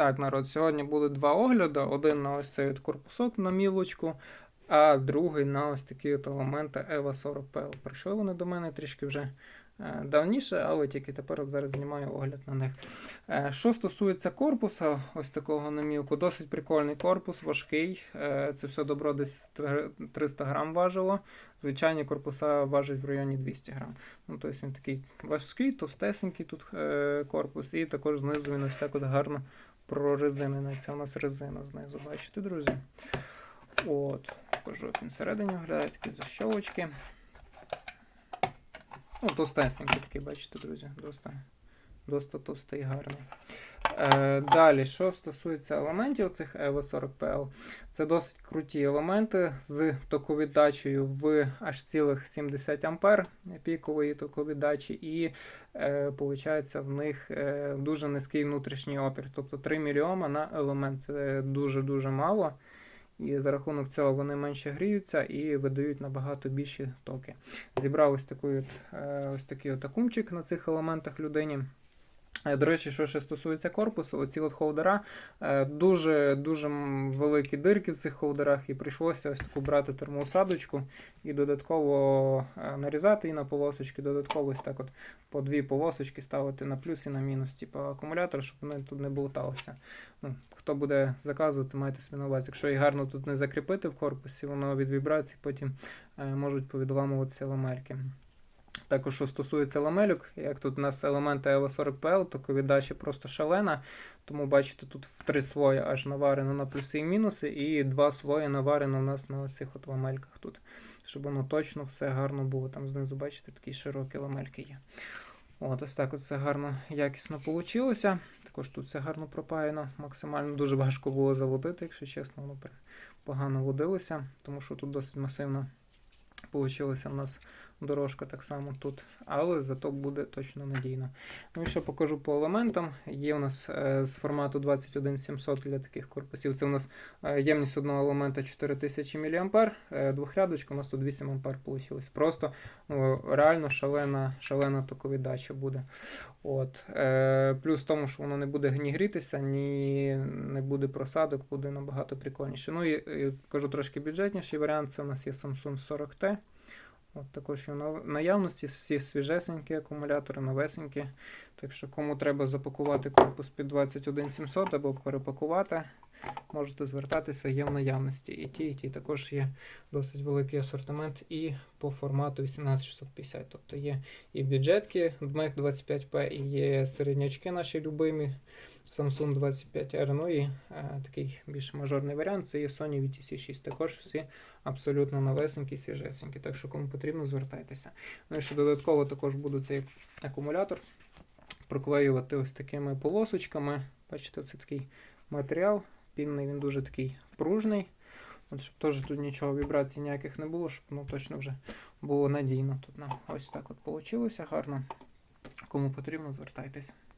Так, народ, сьогодні буде два огляди. Один на ось цей от корпусок на мілочку, а другий на ось такі от елементи EVA 40 PL. Прийшли вони до мене трішки вже е, давніше, але тільки тепер от зараз знімаю огляд на них. Е, Що стосується корпуса, ось такого на мілку, досить прикольний корпус, важкий. Е, Це все добро десь 300 грам важило. Звичайні корпуса важать в районі 200 грам. Ну, тобто він такий важкий, товстесенький тут корпус, і також знизу він ось так от гарно прорезинений. Це у нас резина знизу, бачите, друзі? От, Також всередині оглядає, такі защолочки. Ну, товстесенький такий, бачите, друзі, доста, доста товстий, і гарний. Е, далі, що стосується елементів цих EVO 40 PL, це досить круті елементи з токовіддачею в аж цілих 70 ампер пікової токовіддачі, і е, получається в них е, дуже низький внутрішній опір. Тобто 3 мільйома на елемент це дуже-дуже мало. І за рахунок цього вони менше гріються і видають набагато більші токи. Зібрав ось такий, от, е, ось такий от акумчик на цих елементах людині. Е, До речі, що ще стосується корпусу, оці от холдера е, дуже дуже великі дирки в цих холдерах, і прийшлося ось таку брати термоусадочку і додатково е, нарізати її на полосочки, додатково ось так от по дві полосочки ставити на плюс і на мінус, типу акумулятор, щоб вони тут не болталися. Ну, хто буде заказувати, майте собі на увазі. Якщо їх гарно тут не закріпити в корпусі, воно від вібрацій потім е, можуть повідламуватися ламельки. Також, що стосується ламелюк, як тут у нас елементи EVO 40 PL, то ковідачі просто шалена. Тому бачите, тут в три слої аж наварено на плюси і мінуси, і два слої наварено у нас на оцих от ламельках тут. Щоб воно точно все гарно було. Там знизу, бачите, такі широкі ламельки є. От, ось так все гарно, якісно вийшло. Також тут все гарно пропаяно. Максимально дуже важко було заводити, якщо чесно, воно погано водилося, тому що тут досить масивно Получилася в нас дорожка так само тут, але зато буде точно надійно. Ну і ще покажу по елементам. Є у нас е, з формату 21700 для таких корпусів. Це у нас е, ємність одного елемента 4000 мА, е, двохрядочка, у нас тут 8 А вийшло. Просто ну, реально шалена, шалена токовіддача буде. От. Плюс в тому, що воно не буде ні грітися, ні не буде просадок, буде набагато прикольніше. Ну і, і кажу трошки бюджетніший варіант. Це у нас є Samsung 40T. От також є в наявності всі свіжесенькі акумулятори, новесенькі. Так що, кому треба запакувати корпус під 21700 або перепакувати, можете звертатися, є в наявності. І ті, і ті також є досить великий асортимент і по формату 18650. Тобто є і бюджетки DMEC 25P, і є середнячки наші любимі. Samsung 25R, ну і е, такий більш мажорний варіант це є Sony VTC6. Також всі абсолютно новесенькі, свіжесенькі. Так що кому потрібно, звертайтеся. Ну і ще додатково також буде цей акумулятор проклеювати ось такими полосочками. Бачите, це такий матеріал. Пінний, він дуже такий пружний. От, щоб теж тут нічого вібрацій ніяких не було, щоб ну, точно вже було надійно. Тут нам ось так от вийшло гарно. Кому потрібно, звертайтеся.